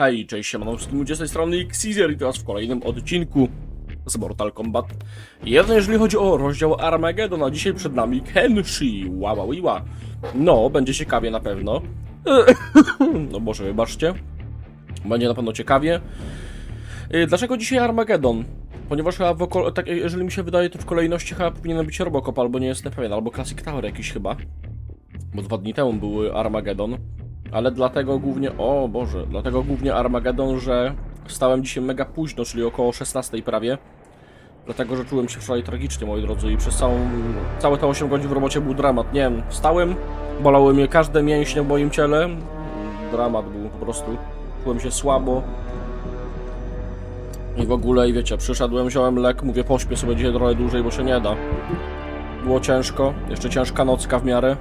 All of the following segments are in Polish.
Hej, cześć, siemanowskim ludzie z tej strony Xezer i teraz w kolejnym odcinku z Mortal Kombat 1, jeżeli chodzi o rozdział Armageddon, a dzisiaj przed nami Kenshi, ła, ła, ła. No, będzie ciekawie na pewno. No może wybaczcie. Będzie na pewno ciekawie. Y, Dlaczego dzisiaj Armageddon? Ponieważ chyba, tak, jeżeli mi się wydaje, to w kolejności chyba powinien być Robocop, albo nie jestem pewien, albo Classic Tower jakiś chyba. Bo dwa dni temu był Armageddon. Ale dlatego głównie, o Boże, dlatego głównie Armageddon, że wstałem dzisiaj mega późno, czyli około 16 prawie. Dlatego, że czułem się wczoraj tragicznie, moi drodzy, i przez całą, całe te 8 godzin w robocie był dramat. Nie wiem, wstałem, bolały mnie każde mięśnie w moim ciele. Dramat był po prostu. Czułem się słabo. I w ogóle, i wiecie, przyszedłem, wziąłem lek, mówię, pośpię sobie dzisiaj trochę dłużej, bo się nie da. Było ciężko, jeszcze ciężka nocka w miarę.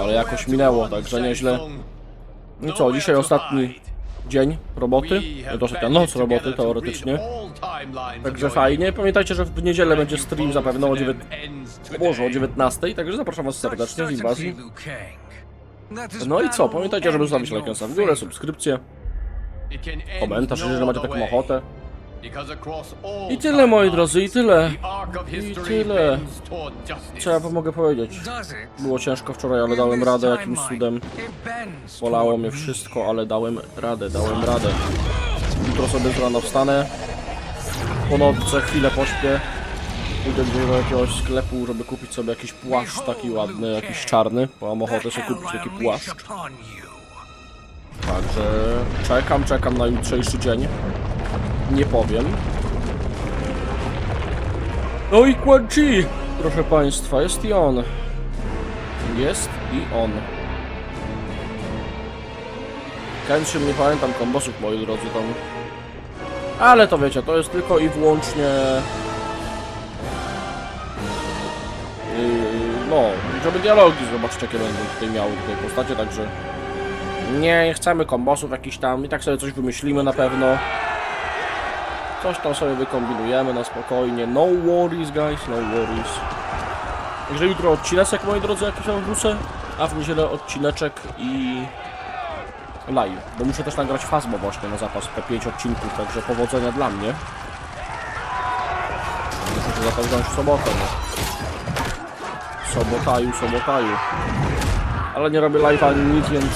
Ale jakoś minęło, także nieźle. No co, dzisiaj ostatni dzień roboty, to ostatnia noc roboty teoretycznie. Także fajnie. Pamiętajcie, że w niedzielę będzie stream zapewne o 9... Boże, o 19, także zapraszam was serdecznie w inwazji. No i co, pamiętajcie, żeby zostawić lajka w górę, subskrypcję, komentarz, jeżeli macie taką ochotę. I tyle moi drodzy, i tyle. I tyle. Co ja wam mogę powiedzieć? Było ciężko wczoraj, ale dałem radę jakimś cudem. Bolało mnie wszystko, ale dałem radę, dałem radę. Jutro sobie z rana wstanę. Po nocce chwilę pośpię. Gdzieś do jakiegoś sklepu, żeby kupić sobie jakiś płaszcz taki ładny, jakiś czarny. Bo mam ochotę sobie kupić taki płaszcz. Także czekam, czekam na jutrzejszy dzień. Nie powiem. No i Quan Chi, proszę państwa, jest i on. Jest i on. Kenshin, nie pamiętam kombosów, moi drodzy, tam. Ale to wiecie, to jest tylko i wyłącznie... Yy, no, żeby dialogi zobaczyć, jakie będą tutaj miały tutaj postacie, także... Nie chcemy kombosów jakichś tam, i tak sobie coś wymyślimy na pewno. Coś tam sobie wykombinujemy na spokojnie. No worries, guys, no worries. Także jutro odcineczek, moi drodzy, jakiś tam wrócę, a w niedzielę odcineczek i live. Bo muszę też nagrać Fazmo właśnie na zapas, te 5 odcinków, także powodzenia dla mnie. Muszę się za to wziąć w sobotę, no. Sobotaju, sobotaju. Ale nie robię live ani nic, więc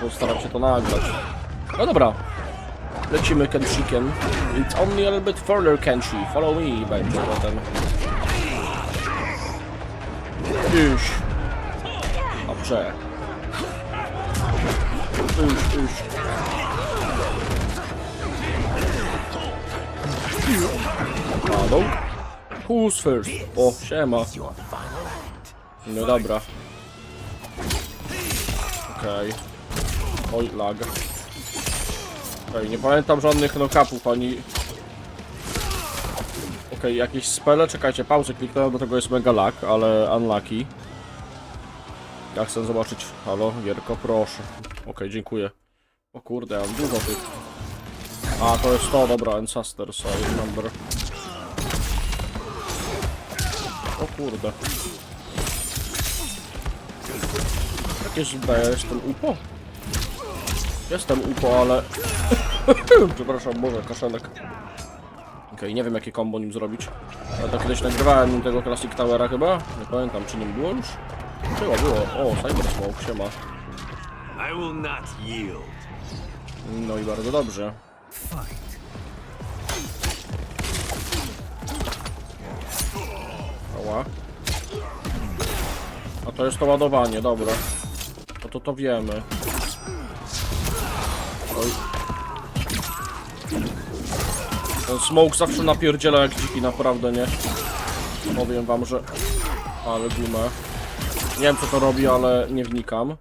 postaram się to nagrać. No dobra, Lecimy Kenshikiem. It's only a little bit further Kenshi. Follow me będzie potem. Już. Dobrze. Już, już. Padł. Who's first? O, siema. No dobra. Okej. Oj, lag. Okej, nie pamiętam żadnych knockupów ani... Okej, jakieś spele, czekajcie, pauzę kliknąłem, bo tego jest mega lag, ale unlucky. Ja chcę zobaczyć, halo, Gierko, proszę. Okej, dziękuję. O kurde, ja mam dużo tych. A, to jest to, dobra, Ancestors, I remember. O kurde. Jakieś, ja jestem upo? Jestem upo, ale... Przepraszam, Boże, kaszelek. Okej, nie wiem jakie combo nim zrobić. Ale to kiedyś nagrywałem nim tego Classic Towera chyba. Nie pamiętam, czy nim było już? Było, było. O, Cyber Smoke, siema. I will not yield. No i bardzo dobrze. Ała. A to jest to ładowanie, dobra. No to to wiemy. Oj. Ten smoke zawsze napierdziela jak dziki, naprawdę, nie? Powiem wam, że... Ale gumę. Nie wiem co to robi, ale nie wnikam.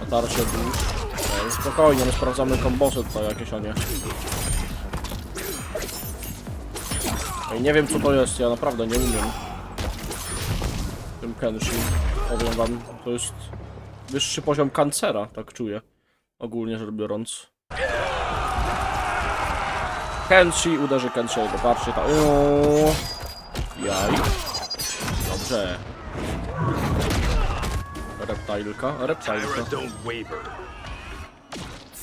Natarcie dusz. Okej, spokojnie, my sprawdzamy kombosy tutaj jakieś, a nie. Ej, nie wiem co to jest, ja naprawdę nie umiem. Tym Kenshin. Powiem wam, to jest wyższy poziom kancera, tak czuję. Ogólnie rzecz biorąc. Kenshi uderzy Kenshiego, patrzcie tam. Uuu. Jaj. Dobrze. Reptilka, reptilka.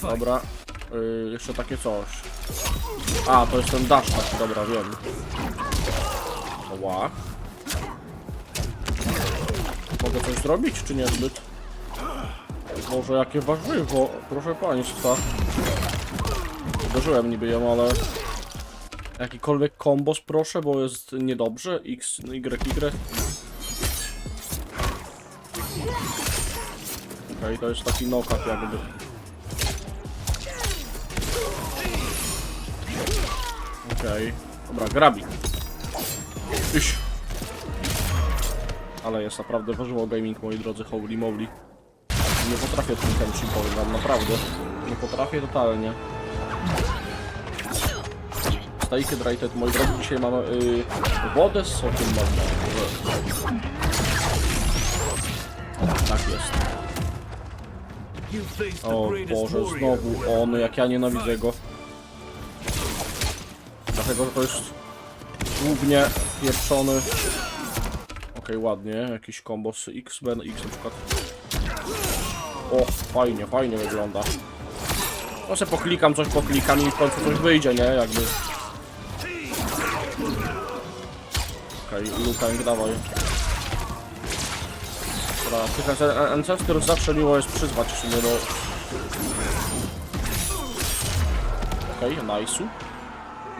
Dobra. Yy, jeszcze takie coś. A, to jest ten dash taki, dobra, wiem. Ła. Mogę coś zrobić, czy niezbyt? Może jakie warzywo, proszę państwa. Uderzyłem niby ją, ale... Jakikolwiek kombos proszę, bo jest niedobrze. X, Y, Y. Okej, to jest taki knockup jakby. Okej. Dobra, grabik. Iś. Ale jest naprawdę warzywo gaming, moi drodzy, holy moly. Nie potrafię tym chemczym powiem naprawdę. Nie potrafię totalnie. Stay hydrated, moi drodzy, dzisiaj mamy y, wodę z sokiem malina. Tak jest. O Boże, znowu on, jak ja nienawidzę go. Dlatego, że to jest głównie pieprzony. Okej, ładnie, jakiś combo z X, Ben X na przykład. O, fajnie, fajnie wygląda. No se poklikam, coś poklikam i w końcu coś wyjdzie, nie? Jakby. Okej, Lukang, dawaj. Dobra, tych ance- Ancestors zawsze miło jest przyzwać w sumie do... Okej, okay, nice'u.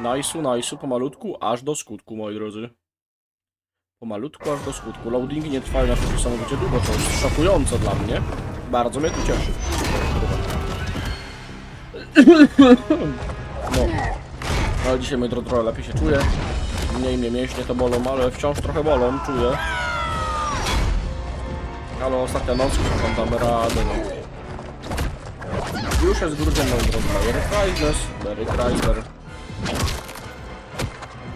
Nice'u, nice'u, pomalutku, aż do skutku, moi drodzy. Pomalutku, aż do skutku. Loadingi nie trwają na to niesamowicie długo, co jest szokujące dla mnie. Bardzo mnie tu cieszy. No. Ale dzisiaj mój drodzy trochę lepiej się czuję. Mniej mnie mięśnie to bolą, ale wciąż trochę bolą, czuję. Ale ostatnia noc, którą damy radę, no. Już jest grudzień, moi drodzy. Mary Crisis, Mary Chrysler.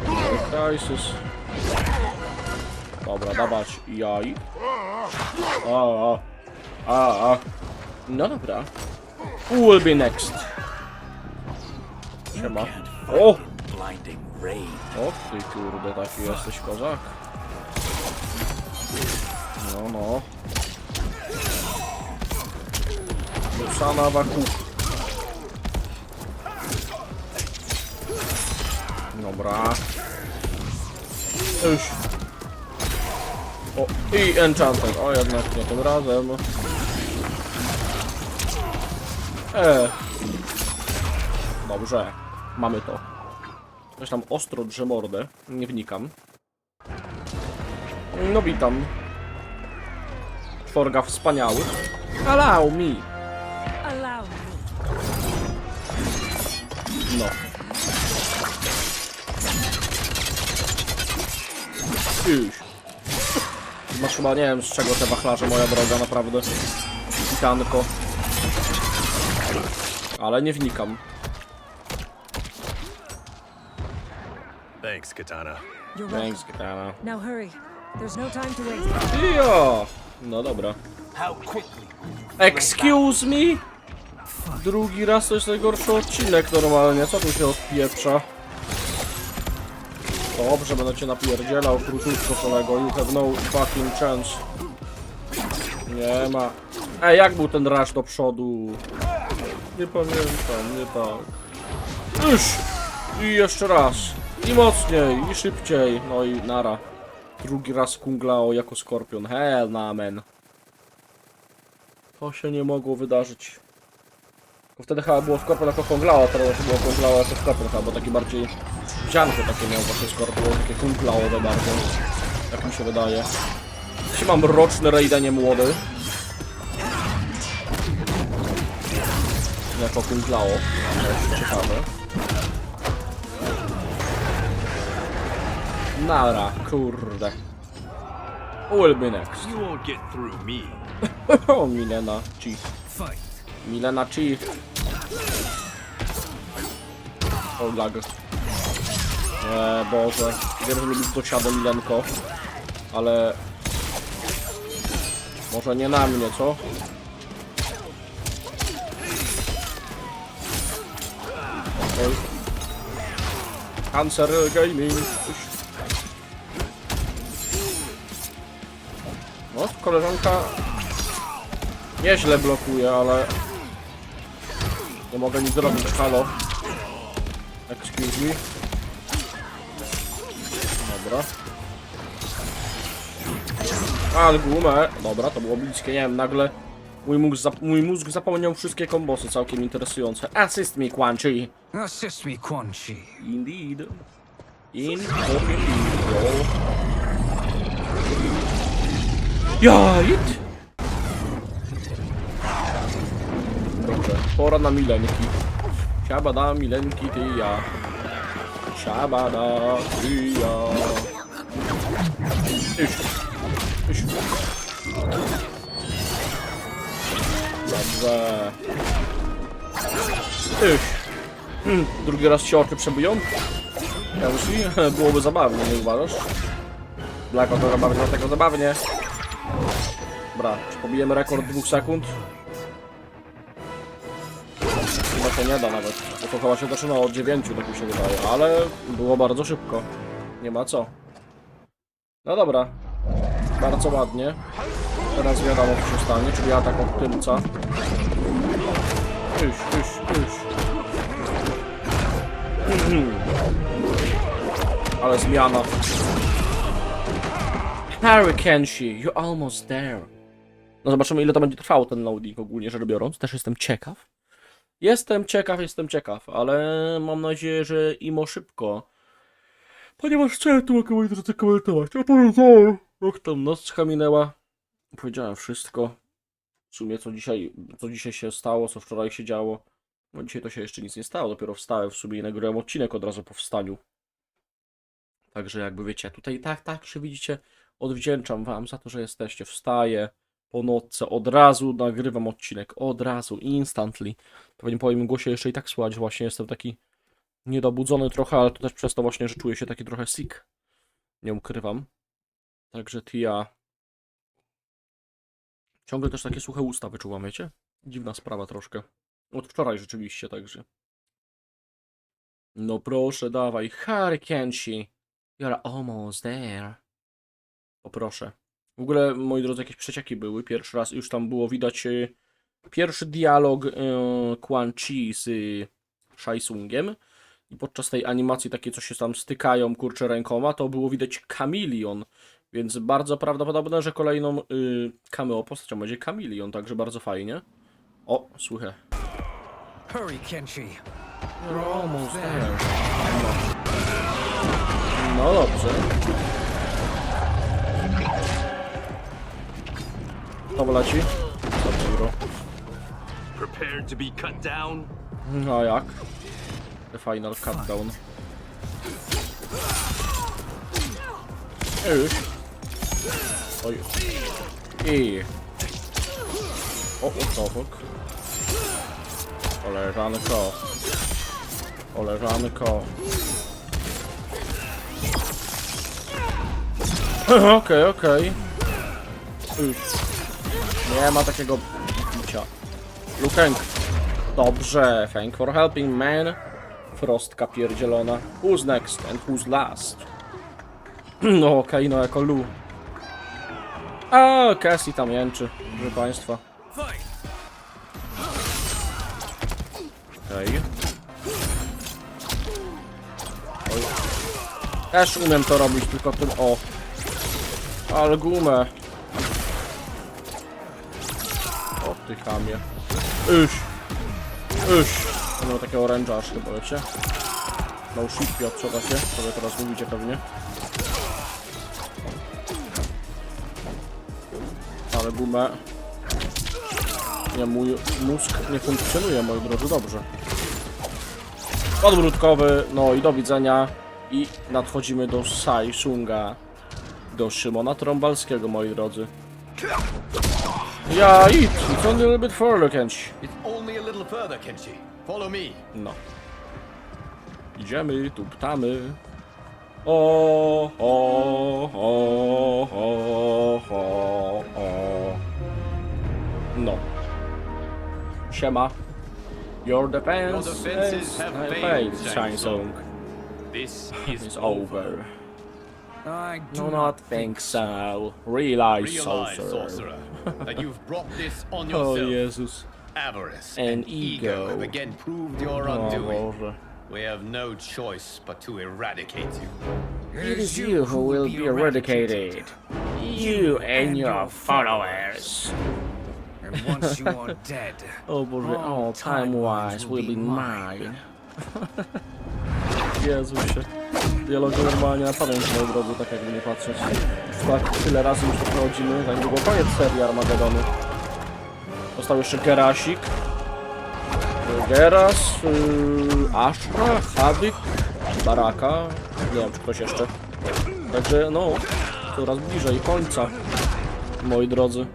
Mary Crisis. Dobra, dawać jaj. A, a. No dobra. Who will be next? Siema. O! O ty kurde, taki jesteś kozak. No, no. Luszana Waku. Dobra. Już. O, i Enchanted. O, jednak nie tym razem. E. Dobrze. Mamy to. Coś tam ostro drze mordę. Nie wnikam. No witam. Czworga wspaniałych. Allow me. Allow me. No. Już. Masz chyba nie wiem z czego te wachlarze, moja droga, naprawdę. Pikanko. Ale nie wnikam. Thanks, Katana. You're welcome. Thanks, Katana. Now hurry. There's no time to waste. Jo! No dobra. How quickly? Excuse me? Drugi raz to jest najgorszy odcinek normalnie, co tu się odpieprza? Dobrze, będę cię napierdzielał króciutko kolego, you have no fucking chance. Nie ma. Ej, jak był ten rush do przodu? Nie pamiętam, nie tak. Już! I jeszcze raz. I mocniej, i szybciej. No i nara. Drugi raz kunglao jako skorpion. Hell na men. To się nie mogło wydarzyć. Bo wtedy chyba było Skorpion jako Konglao, a teraz było Konglao jako Skorpion chyba, bo taki bardziej wzianko takie miał właśnie Skorpion, takie Kunglaowe bardzo. Tak mi się wydaje. Dzisiaj mam roczny rajdenie młody. Jako. To jest ciekawe. Nara, kurde. Who will be next? You won't get through me. O, Milena Chief. Milena Chief. O, lag. Nie, Boże. Wiem, że lubisz dosiadę Milenko. Ale... Może nie na mnie, co? Okej. Cancer Gaming. No, koleżanka nieźle blokuje, ale Nie mogę nic zrobić, halo. Excuse me. Dobra. Ale gumę. Dobra, to było bliskie, nie wiem, nagle mój mózg, zap mój mózg zapomniał wszystkie kombosy całkiem interesujące. Assist me, Quan Chi. Assist me, Quan Chi. Indeed. Indeed, bro. Jajt! Dobrze, pora na milenki. Siabada, milenki, ty ja. Siabada, ty ja. Iś. Iś. Dobrze. Iś. Hmm, drugi raz się oczy przebiją? Ja byłoby zabawnie, nie uważasz? Blako to zabawnie, dlatego zabawnie. Dobra, czy pobijemy rekord dwóch sekund? Chyba się nie da nawet, bo to chyba się zaczyna od 9, tak mi się wydaje, ale było bardzo szybko. Nie ma co. No dobra, bardzo ładnie. Teraz wiadomo co się stanie, czyli atak od tylca. Tyś, tyś, tyś. Ale zmiana. Harry Kenshi, you're almost there. No zobaczymy ile to będzie trwało ten loading ogólnie rzecz biorąc. Też jestem ciekaw. Jestem ciekaw, jestem ciekaw, ale mam nadzieję, że imo szybko. Ponieważ co ja tu mogę komentować? Opowiedziałem, jak tam nocka minęła. Powiedziałem wszystko. W sumie co dzisiaj, co dzisiaj się stało, co wczoraj się działo. No dzisiaj to się jeszcze nic nie stało, dopiero wstałem w sumie i nagrałem odcinek od razu po wstaniu. Także jakby wiecie, tutaj tak, tak się widzicie, odwdzięczam wam za to, że jesteście. Wstaję po nocce, od razu nagrywam odcinek, od razu, instantly. Pewnie po moim głosie jeszcze i tak słychać, właśnie jestem taki niedobudzony trochę, ale to też przez to właśnie, że czuję się taki trochę sick. Nie ukrywam. Także Tia... Ciągle też takie suche usta wyczuwam, wiecie? Dziwna sprawa troszkę. Od wczoraj rzeczywiście, także. No proszę, dawaj. Harry Kenshi. You're almost there. Poproszę. W ogóle, moi drodzy, jakieś przecieki były. Pierwszy raz już tam było widać y, pierwszy dialog y, Quan Chi z y, Shaisungiem. I podczas tej animacji takie, co się tam stykają, kurczę, rękoma, to było widać Kamilion. Więc bardzo prawdopodobne, że kolejną y, cameo postacią będzie Kamilion, także bardzo fajnie. O, słyszę. Hurry, Kenshi. You're almost there. No. no dobrze. To leci? Dobrze, bro. Prepared to be cut down? No jak? The final countdown. Już. Oj. I. O, what the fuck? Koleżanko. Koleżanko. Okej, okej. Już. Nie ma takiego bicia. Lukenk. Dobrze, thank for helping, man. Frostka pierdzielona. Who's next and who's last? No, okej, no jako Lu. A, Cassie tam jęczy, proszę państwa. Okej. Oj. Też umiem to robić, tylko tym o. Ale gumę. O ty chamie. Iś. Iś. Miał takie oręża aż chyba, wiecie? No shit, Piotrze, się. Sobie teraz mówicie pewnie. Ale gumę. Nie, mój mózg nie funkcjonuje, moi drodzy, dobrze. Podbródkowy, no i do widzenia. I nadchodzimy do Saisunga. Do Szymona Trąbalskiego, moi drodzy. Ja, it, it's only a little bit further, Kench. It's only a little further, Kenshi. Follow me. No. Idziemy, tu ptamy. O, o, o, o, o, o. No. Siema. Your defense Your defenses is have failed, failed, Shang Shang Tsung. This It's is over. I do Do not think so. Realize, Realize, sorcerer. sorcerer, that you've brought this on O yourself. Jezus. avarice An and ego ego. have again proved your O undoing. Boże. We have no choice but to eradicate you. It is you who will be eradicated. You and your followers. And once you are dead, O Boże, all time wise will be mine. Jezusie. Dialogi normalnie na pamięć, moi drodzy, tak jakby nie patrzeć. Tak tyle razy już przechodzimy, tak długo koniec serii Armagedonu. Został jeszcze Gerasik. Geras, yy, Ashra, Hadyk, Baraka, nie wiem czy ktoś jeszcze. Także no, coraz bliżej końca, moi drodzy.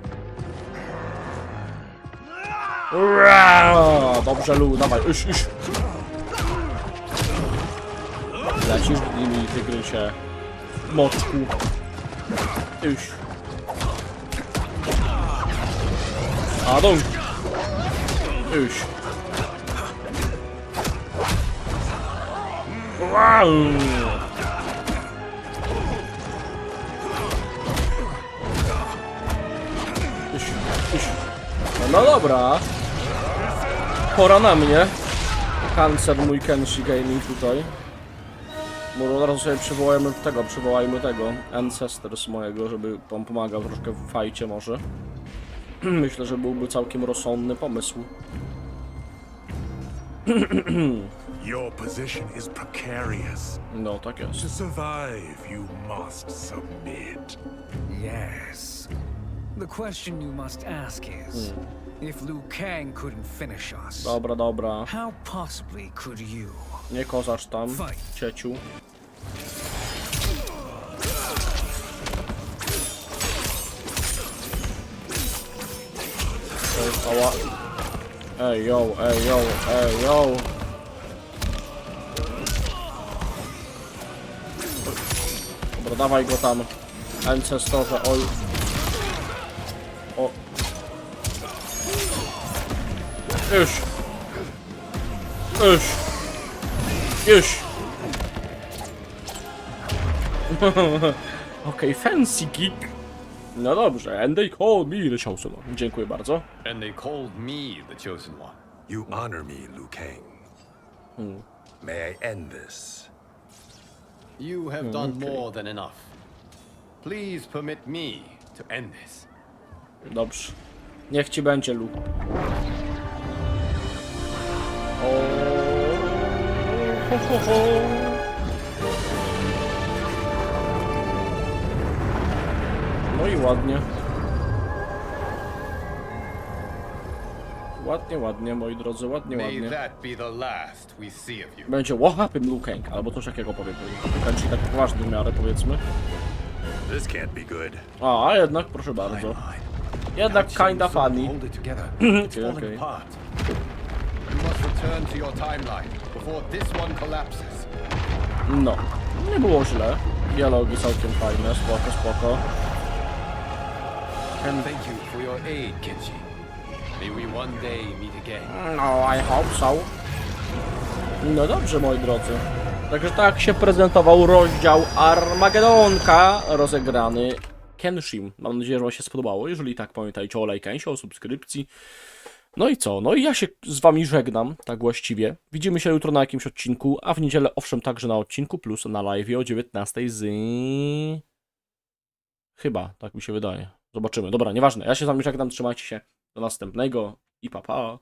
Dobrze, Lu, dawaj, iś, iś. Lecisz w nimi, tygrysie. Moczku. Iś. Adon. Iś. Wow. Iś. No dobra. Pora na mnie. Kancer mój Kenshi Gaming tutaj. Może od razu sobie przywołajmy tego, przywołajmy tego Ancestors mojego, żeby on pomagał troszkę w fajcie może. Myślę, że byłby całkiem rozsądny pomysł. Your position is precarious. No, tak jest. To survive, you must submit. yes. The question you must ask is hmm. if Liu Kang couldn't finish us, Dobra, dobra. how possibly could you? Nie kozasz tam, Fight. cieciu. Ej, ała. Ej, yo, ej, yo, ej, yo. Dawaj go tam. Ancestorze, oj. O. Już. Już. Już. Okej, fancy kick. No dobrze, and they call me the chosen one. Dziękuję bardzo. And they called me the chosen one. You honor me, Liu Kang. May I end this? You have done more than enough. Please permit me to end this. Dobrze. Niech ci będzie, Lu. O. Ho, ho, ho. No i ładnie. Ładnie, ładnie, moi drodzy, ładnie, ładnie. Będzie happened Liu Kang, albo coś takiego powiem. Kończy tak poważny w miarę, powiedzmy. This can't be good. A, a jednak, proszę bardzo. Jednak kinda funny. One collapses. No, nie było źle. Dialogi całkiem fajne, spoko, spoko. Thank you for your aid, Kenji. May we one day meet again. No, I hope so. No dobrze, moi drodzy. Także tak się prezentował rozdział Armagedonka rozegrany Kenshim. Mam nadzieję, że Wam się spodobało. Jeżeli tak, pamiętajcie o lajkensie, o subskrypcji. No i co? No i ja się z Wami żegnam, tak właściwie. Widzimy się jutro na jakimś odcinku, a w niedzielę owszem także na odcinku, plus na live o 19 z... Chyba, tak mi się wydaje. Zobaczymy. Dobra, nieważne. Ja się z Wami żegnam, trzymajcie się. Do następnego i pa pa.